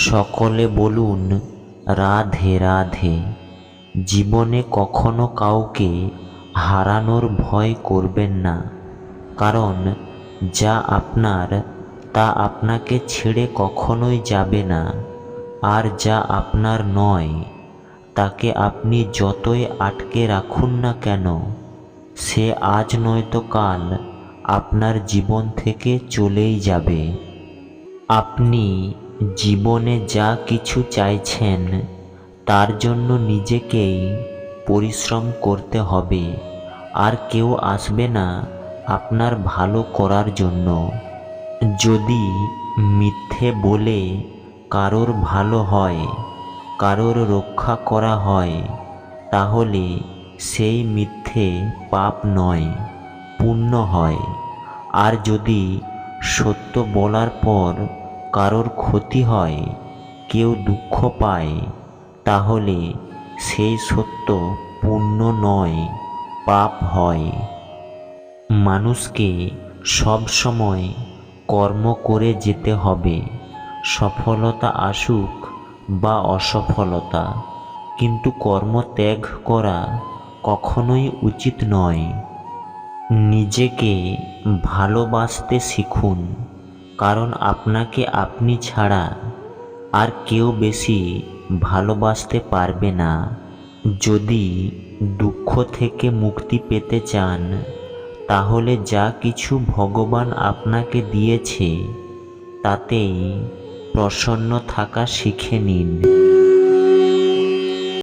সকলে বলুন, রাধে রাধে। জীবনে কখনো কাউকে হারানোর ভয় করবেন না। কারণ, যা আপনার, তা আপনাকে ছেড়ে কখনোই যাবে না। আর যা আপনার নয়, তাকে আপনি যতই আটকে রাখুন না কেন, সে আজ নয়তো কাল আপনার জীবন থেকে চলেই যাবে। আপনি জীবনে যা কিছু চাইছেন, তার জন্য নিজেকেই পরিশ্রম করতে হবে। আর কেউ আসবে না আপনার ভালো করার জন্য। যদি মিথ্যে বলে কারোর ভালো হয়, কারোর রক্ষা করা হয়, তাহলে সেই মিথ্যে পাপ নয়, পুণ্য হয়। আর যদি সত্য বলার পর কারোর ক্ষতি হয়, কেউ দুঃখ পায়, তাহলে সেই সত্য পুণ্য নয়, পাপ হয়। মানুষকে সব সময় কর্ম করে যেতে হবে, সফলতা আসুক বা অসফলতা। কিন্তু কর্ম ত্যাগ করা কখনোই উচিত নয়। নিজেকে ভালোবাসতে শিখুন। কারণ আপনাকে আপনি ছাড়া আর কেউ বেশি ভালোবাসতে পারবে না। যদি দুঃখ থেকে মুক্তি পেতে চান, তাহলে যা কিছু ভগবান আপনাকে দিয়েছে, তাতেই প্রসন্ন থাকা শিখে নিন।